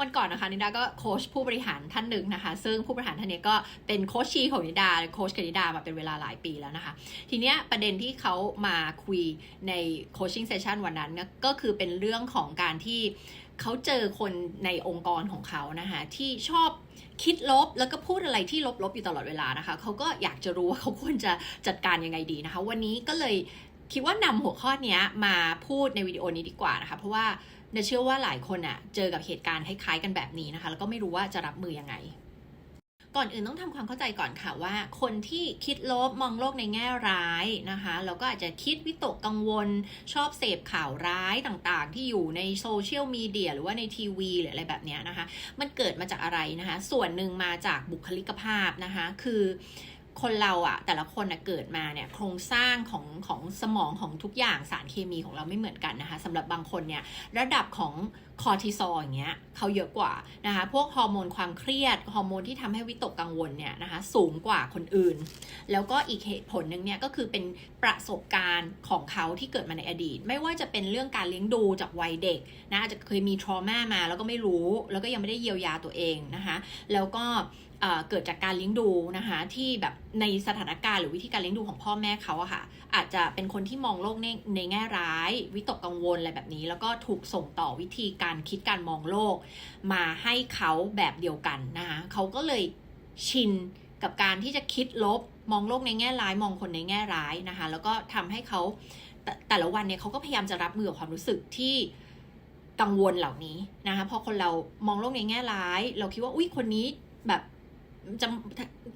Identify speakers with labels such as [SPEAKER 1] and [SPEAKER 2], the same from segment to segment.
[SPEAKER 1] วันก่อนนะคะนิดาก็โค้ชผู้บริหารท่านหนึ่งนะคะ ซึ่งผู้บริหารท่านนี้ก็เป็นโค้ชชีของนิดาโค้ชกับนิดามาเป็นเวลาหลายปีแล้วนะคะ ทีเนี้ยประเด็นที่เขามาคุยในโคชชิ่งเซสชันวันนั้นก็คือเป็นเรื่องของการที่เขาเจอคนในองค์กรของเขานะคะที่ชอบคิดลบแล้วก็พูดอะไรที่ลบๆอยู่ตลอดเวลานะคะเขาก็อยากจะรู้ว่าเขาควรจะจัดการยังไงดีนะคะ วันนี้ก็เลยคิดว่านำหัวข้อนี้มาพูดในวิดีโอนี้ดีกว่านะคะ เพราะว่า เนยเชื่อว่าหลายคนอะเจอกับเหตุการณ์คล้ายๆกันแบบนี้นะคะ แล้วก็ไม่รู้ว่าจะรับมือยังไง ก่อนอื่นต้องทำความเข้าใจก่อนค่ะว่า คนที่คิดลบมองโลกในแง่ร้ายนะคะแล้วก็อาจจะคิดวิตกกังวล ชอบเสพข่าวร้ายต่างๆ ที่อยู่ในโซเชียลมีเดียหรือว่าในทีวีหรืออะไรแบบเนี้ยนะคะ มันเกิดมาจากอะไรนะคะ ส่วนหนึ่งมาจากบุคลิกภาพนะคะ คือ คนเราอะแต่ละคนอะเกิดมาเนี่ยโครงสร้างของของสมองของทุกอย่างสารเคมีของเราไม่เหมือนกันนะคะสำหรับบางคนเนี่ยระดับของ คอร์ติซอลอย่างเงี้ยเขาเยอะกว่านะคะ พวกฮอร์โมนความเครียด ฮอร์โมนที่ทำให้วิตกกังวลเนี่ยนะคะสูงกว่าคนอื่น แล้วก็อีกเหตุผลหนึ่งเนี่ยก็คือเป็นประสบการณ์ของเขาที่เกิดมาในอดีต ไม่ว่าจะเป็นเรื่องการเลี้ยงดูจากวัยเด็กนะอาจจะเคยมีทรมามาแล้วก็ไม่รู้ แล้วก็ยังไม่ได้เยียวยาตัวเองนะคะ แล้วก็เอ่อเกิดจากการเลี้ยงดูนะคะที่แบบในสถานการณ์หรือวิธีการเลี้ยงดูของพ่อแม่เขาอะค่ะอาจจะเป็นคนที่มองโลกในในแง่ร้าย วิตกกังวลอะไรแบบนี้ แล้วก็ถูกส่งต่อวิธีการการคิดการมองโลก มาให้เขาแบบเดียวกันนะคะเขาก็เลยชินกับการที่จะคิดลบมองโลกในแง่ร้าย มองคนในแง่ร้ายนะคะ แล้วก็ทำให้เขาแต่แต่ละวันเนี่ยเขาก็พยายามจะรับมือกับความรู้สึกที่กังวลเหล่านี้นะคะพอคนเรามองโลกในแง่ร้าย เราคิดว่าอุ้ยคนนี้แบบจะ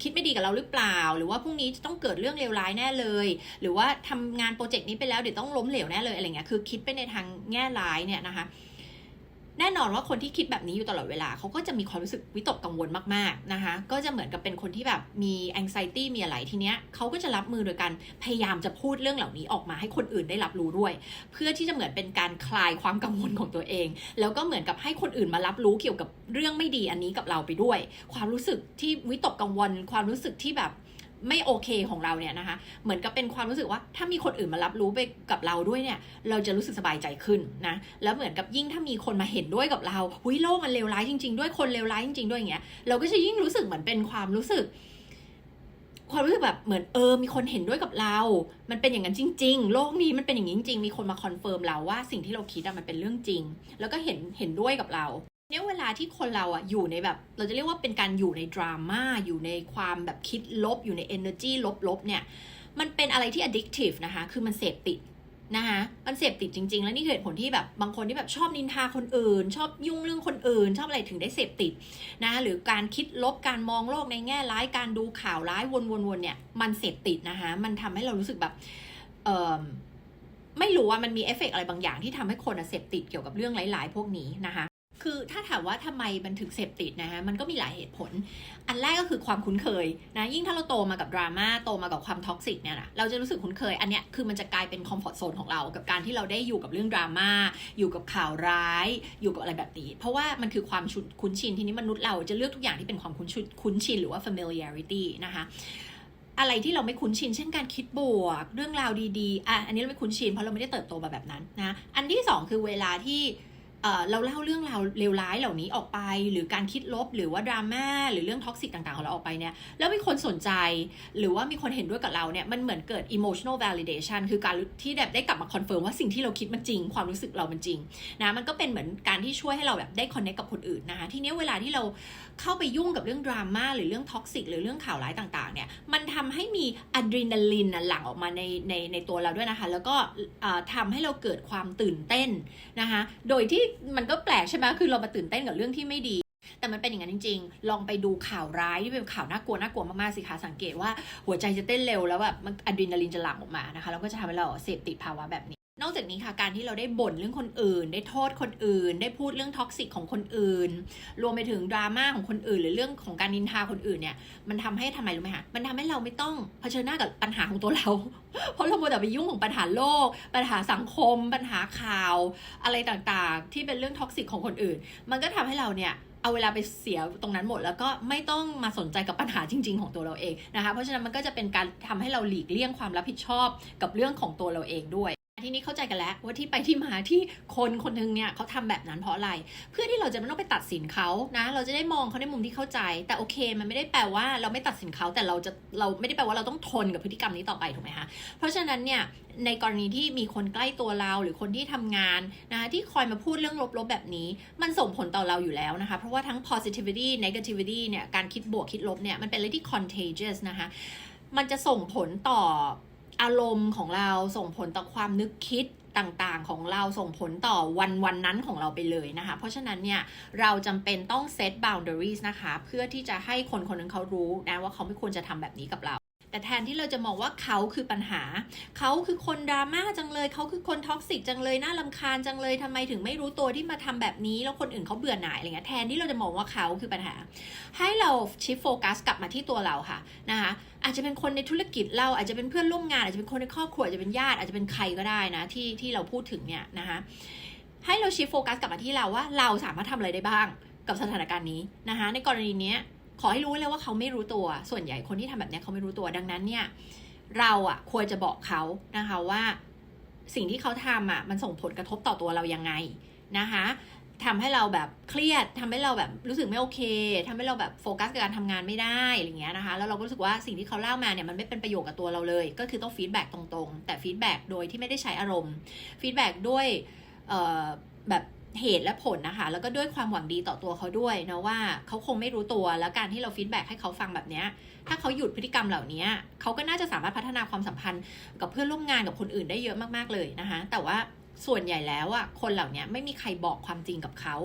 [SPEAKER 1] คิดไม่ดีกับเราหรือเปล่า หรือว่าพรุ่งนี้จะต้องเกิดเรื่องเลวร้ายแน่เลย หรือว่าทำงานโปรเจกต์นี้ไปแล้วเดี๋ยวต้องล้มเหลวแน่เลยอะไรเงี้ยคือคิดไปในทางแง่ร้ายเนี่ยนะคะ แน่นอนว่าคนที่คิดแบบนี้อยู่ตลอดเวลาเขาก็จะมีความรู้สึกวิตกกังวลมากๆนะคะ ก็จะเหมือนกับเป็นคนที่แบบมี anxiety มีอะไรทีเนี้ยเขาก็จะรับมือโดยการพยายามจะพูดเรื่องเหล่านี้ออกมาให้คนอื่นได้รับรู้ด้วย เพื่อที่จะเหมือนเป็นการคลายความกังวลของตัวเอง แล้วก็เหมือนกับให้คนอื่นมารับรู้เกี่ยวกับเรื่องไม่ดีอันนี้กับเราไปด้วย ความรู้สึกที่วิตกกังวล ความรู้สึกที่แบบ ไม่โอเคของเราเนี่ยนะคะ เหมือนกับเป็นความรู้สึกว่าถ้ามีคนอื่นมารับรู้ไปกับเราด้วยเนี่ย เราจะรู้สึกสบายใจขึ้นนะ แล้วเหมือนกับยิ่งถ้ามีคนมาเห็นด้วยกับเราหุ้ยโลกมันเลวร้ายจริง ๆ ด้วยคนเลวร้ายจริงๆด้วยอย่างเงี้ย เราก็จะยิ่งรู้สึกเหมือนเป็นความรู้สึก ความรู้สึกแบบเหมือนเออ มีคนเห็นด้วยกับเรา มันเป็นอย่างนั้นจริง ๆ โลกนี้มันเป็นอย่างนี้จริงๆ มีคนมาคอนเฟิร์มเราว่าสิ่งที่เราคิดอะมันเป็นเรื่องจริง แล้วก็เห็นเห็นด้วยกับเรา เนี่ยเวลาที่คนเราอะอยู่ในแบบ เราจะเรียกว่าเป็นการอยู่ในดราม่าอยู่ในความแบบคิดลบอยู่ใน energy ลบๆเนี่ยมันเป็นอะไรที่ addictive นะคะ คือมันเสพติดนะคะมันเสพติดจริง ๆ แล้วนี่คือเหตุผลที่แบบบางคนที่แบบชอบนินทาคนอื่น ชอบยุ่งเรื่องคนอื่น ชอบอะไรถึงได้เสพติดนะคะหรือการคิดลบการมองโลกในแง่ร้ายการดูข่าวร้ายวนๆๆเนี่ยมันเสพติดนะคะมันทำให้เรารู้สึกแบบเออไม่รู้ว่ามันมีเอฟเฟกต์อะไรบางอย่างที่ทำให้คนอะเสพติดเกี่ยวกับเรื่องหลาย ๆ พวกนี้นะคะ คือถ้าถามว่าทำไมมันถึงเสพติดนะฮะมันก็มีหลายเหตุผล อันแรกก็คือความคุ้นเคยนะยิ่งถ้าเราโตมากับดราม่าโตมากับความท็อกซิกเนี่ยนะเราจะรู้สึกคุ้นเคย อันเนี้ยคือมันจะกลายเป็นคอมฟอร์ทโซนของเรา กับการที่เราได้อยู่กับเรื่องดราม่าอยู่กับข่าวร้าย อยู่กับอะไรแบบนี้ เพราะว่ามันคือความชุนคุ้นชินทีนี้มนุษย์เราจะเลือกทุกอย่างที่เป็นความคุ้นชินคุ้นชินหรือว่า familiarity นะคะอะไรที่เราไม่คุ้นชิน เช่นการคิดบวก เรื่องราวดีๆอะอันนี้เราไม่คุ้นชินเพราะเราไม่ได้เติบโตมาแบบนั้นนะ อันที่สองคือเวลาที่ เราเล่าเรื่องราวเลวร้ายเหล่านี้ออกไป หรือการคิดลบหรือว่าดราม่าหรือเรื่องท็อกซิกต่างๆของเราออกไปเนี่ยแล้วมีคนสนใจ หรือว่ามีคนเห็นด้วยกับเราเนี่ยมันเหมือนเกิด emotional validation คือการที่แบบได้กลับมาคอนเฟิร์มว่าสิ่งที่เราคิดมันจริง ความรู้สึกเรามันจริงนะมันก็เป็นเหมือนการที่ช่วยให้เราแบบได้ connect กับคนอื่นนะคะทีนี้เวลาที่เราเข้าไปยุ่งกับเรื่องดราม่าหรือเรื่องท็อกซิกหรือเรื่องข่าวร้ายต่างๆเนี่ยมันทำให้มีอะดรีนาลินหลั่งออกมาในในในตัวเราด้วยนะคะแล้วก็เอ่อทำให้เราเกิดความตื่นเต้นนะคะโดยที่มันก็แปลกใช่ไหมคือเรามาตื่นเต้นกับเรื่องที่ไม่ดี แต่มันเป็นอย่างนั้นจริง ๆ ลองไปดูข่าวร้ายที่เป็นข่าวน่ากลัวน่ากลัวมากๆสิคะสังเกตว่าหัวใจจะเต้นเร็วแล้วแบบอะดรีนาลินจะหลั่งออกมานะคะแล้วก็จะทำให้เราเสพติดภาวะแบบนี้ นอกจากนี้ค่ะการที่เราได้บ่นเรื่องคนอื่น ได้โทษคนอื่น ได้พูดเรื่องท็อกซิกของคนอื่น รวมไปถึงดราม่าของคนอื่น หรือเรื่องของการนินทาคนอื่นเนี่ยมันทำให้ทำไมรู้ไหมคะมันทำให้เราไม่ต้องเผชิญหน้ากับปัญหาของตัวเรา เพราะเราโมแต่ไปยุ่งของปัญหาโลก ปัญหาสังคม ปัญหาข่าว อะไรต่างๆ ที่เป็นเรื่องท็อกซิกของคนอื่น มันก็ทำให้เราเนี่ยเอาเวลาไปเสียตรงนั้นหมด แล้วก็ไม่ต้องมาสนใจกับปัญหาจริง ๆ ของตัวเราเองนะคะ เพราะฉะนั้นมันก็จะเป็นการทำให้เราหลีกเลี่ยงความรับผิดชอบกับเรื่องของตัวเราเองด้วย ทีนี้เข้าใจกันแล้วว่าที่ไปที่มาที่คนคนหนึงเนี่ยเขาทำแบบนั้นเพราะอะไร เพื่อที่เราจะไม่ต้องไปตัดสินเขานะ เราจะได้มองเขาในมุมที่เข้าใจ แต่โอเค มันไม่ได้แปลว่าเราไม่ตัดสินเขาแต่เราจะเราไม่ได้แปลว่าเราต้องทนกับพฤติกรรมนี้ต่อไปถูกไหมคะเพราะฉะนั้นเนี่ยในกรณีที่มีคนใกล้ตัวเราหรือคนที่ทำงานนะคะที่คอยมาพูดเรื่องลบๆแบบนี้ มันส่งผลต่อเราอยู่แล้วนะคะ เพราะว่าทั้ง positivity negativity เนี่ยการคิดบวกคิดลบเนี่ยมันเป็นอะไรที่ contagious นะคะมันจะส่งผลต่อ อารมณ์ของเราส่งผลต่อความนึกคิดต่างๆของเราส่งผลต่อวันวันนั้นของเราไปเลยนะคะ เพราะฉะนั้นเนี่ยเราจำเป็นต้อง set boundaries นะคะ เพื่อที่จะให้คนคนหนึงเขารู้นะว่าเขาไม่ควรจะทำแบบนี้กับเรา แต่แทนที่เราจะมองว่าเขาคือปัญหา เขาคือคนดราม่าจังเลย เขาคือคนท็อกซิกจังเลย น่าลำคาญจังเลยทำไมถึงไม่รู้ตัวที่มาทำแบบนี้ แล้วคนอื่นเขาเบื่อหน่ายอะไรเงี้ย แทนที่เราจะมองว่าเขาคือปัญหา ให้เราชิฟโฟกัสกลับมาที่ตัวเราค่ะนะคะอาจจะเป็นคนในธุรกิจเราอาจจะเป็นเพื่อนร่วมงานอาจจะเป็นคนในครอบครัวอาจจะเป็นญาติอาจจะเป็นใครก็ได้นะที่ที่เราพูดถึงเนี่ยนะคะให้เราชิฟโฟกัสกลับมาที่เราว่าเราสามารถทำอะไรได้บ้างกับสถานการณ์นี้นะคะในกรณีนี้ ขอให้รู้เลยว่าเขาไม่รู้ตัว ส่วนใหญ่คนที่ทำแบบนี้เขาไม่รู้ตัวดังนั้นเนี่ย เราอะควรจะบอกเขานะคะว่า สิ่งที่เขาทำอะมันส่งผลกระทบต่อตัวเรายังไงนะคะทำให้เราแบบเครียดทำให้เราแบบรู้สึกไม่โอเคทำให้เราแบบโฟกัสกับการทำงานไม่ได้อะไรเงี้ยนะคะ แล้วเราก็รู้สึกว่าสิ่งที่เขาเล่ามาเนี่ยมันไม่เป็นประโยชน์กับตัวเราเลย ก็คือต้องฟีดแบ็กตรงๆ แต่ฟีดแบ็กโดยที่ไม่ได้ใช้อารมณ์ฟีดแบ็กด้วยแบบ เหตุและผลนะคะ แล้วก็ด้วยความหวังดีต่อตัวเขาด้วยนะว่าเขาคงไม่รู้ตัวแล้วการที่เราฟีดแบ็กให้เขาฟังแบบนี้ถ้าเขาหยุดพฤติกรรมเหล่านี้เขาก็น่าจะสามารถพัฒนาความสัมพันธ์กับเพื่อนร่วมงานกับคนอื่นได้เยอะมากๆเลยนะคะ แต่ว่าส่วนใหญ่แล้วอะคนเหล่านี้ไม่มีใครบอกความจริงกับเขา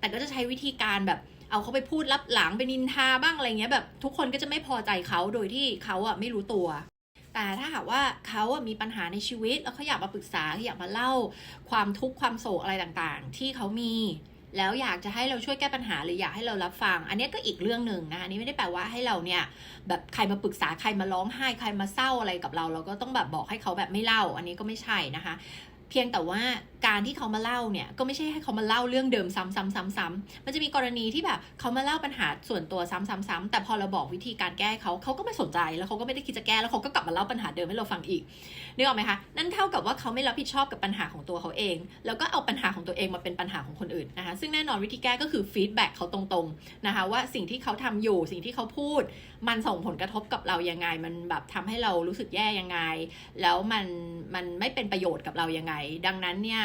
[SPEAKER 1] แต่ก็จะใช้วิธีการแบบเอาเขาไปพูดรับหลังไปนินทาบ้างอะไรเงี้ยแบบทุกคนก็จะไม่พอใจเขาโดยที่เขาอะไม่รู้ตัว แต่ถ้าหากว่าเขาอะมีปัญหาในชีวิต แล้วเขาอยากมาปรึกษาเขาอยากมาเล่า ความทุกข์ความโศกอะไรต่างๆ ที่เขามีแล้วอยากจะให้เราช่วยแก้ปัญหาหรืออยากให้เรารับฟัง อันนี้ก็อีกเรื่องหนึ่งนะอันนี้ไม่ได้แปลว่าให้เราเนี่ยแบบใครมาปรึกษาใครมาร้องไห้ใครมาเศร้าอะไรกับเรา เราก็ต้องแบบบอกให้เขาแบบไม่เล่า อันนี้ก็ไม่ใช่นะคะ เพียงแต่ว่าการที่เขามาเล่าเนี่ยก็ไม่ใช่ให้เขามาเล่าเรื่องเดิมซ้ำๆๆ ๆ มันจะมีกรณีที่แบบเขามาเล่าปัญหาส่วนตัวซ้ำๆๆ แต่พอเราบอกวิธีการแก้เขาเขาก็ไม่สนใจแล้วเขาก็ไม่ได้คิดจะแก้แล้วเขาก็กลับมาเล่าปัญหาเดิมให้เราฟังอีกนึกออกไหมคะนั่นเท่ากับว่าเขาไม่รับผิดชอบกับปัญหาของตัวเขาเอง แล้วก็เอาปัญหาของตัวเองมาเป็นปัญหาของคนอื่นนะคะซึ่งแน่นอนวิธีแก้ก็คือฟีดแบ็กเขาตรงๆนะคะว่าสิ่งที่เขาทำอยู่สิ่งที่เขาพูด มันส่งผลกระทบกับเรายังไง มันแบบทำให้เรารู้สึกแย่ยังไง แล้วมันมันไม่เป็นประโยชน์กับเรายังไงดังนั้นเนี่ย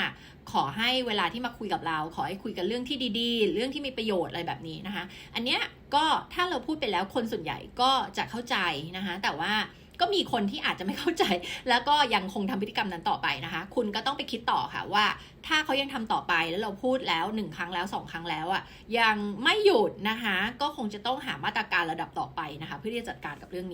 [SPEAKER 1] ขอให้เวลาที่มาคุยกับเรา ขอให้คุยกันเรื่องที่ดีๆ เรื่องที่มีประโยชน์อะไรแบบนี้นะคะ อันเนี้ยก็ถ้าเราพูดไปแล้วคนส่วนใหญ่ก็จะเข้าใจนะคะ แต่ว่าก็มีคนที่อาจจะไม่เข้าใจ แล้วก็ยังคงทำพฤติกรรมนั้นต่อไปนะคะ คุณก็ต้องไปคิดต่อค่ะว่า ถ้าเขายังทำต่อไปแล้วเราพูดแล้วหนึ่งครั้งแล้วสองครั้งแล้วอะยังไม่หยุดนะคะ ก็คงจะต้องหามาตรการระดับต่อไปนะคะ เพื่อที่จะจัดการกับเรื่องนี้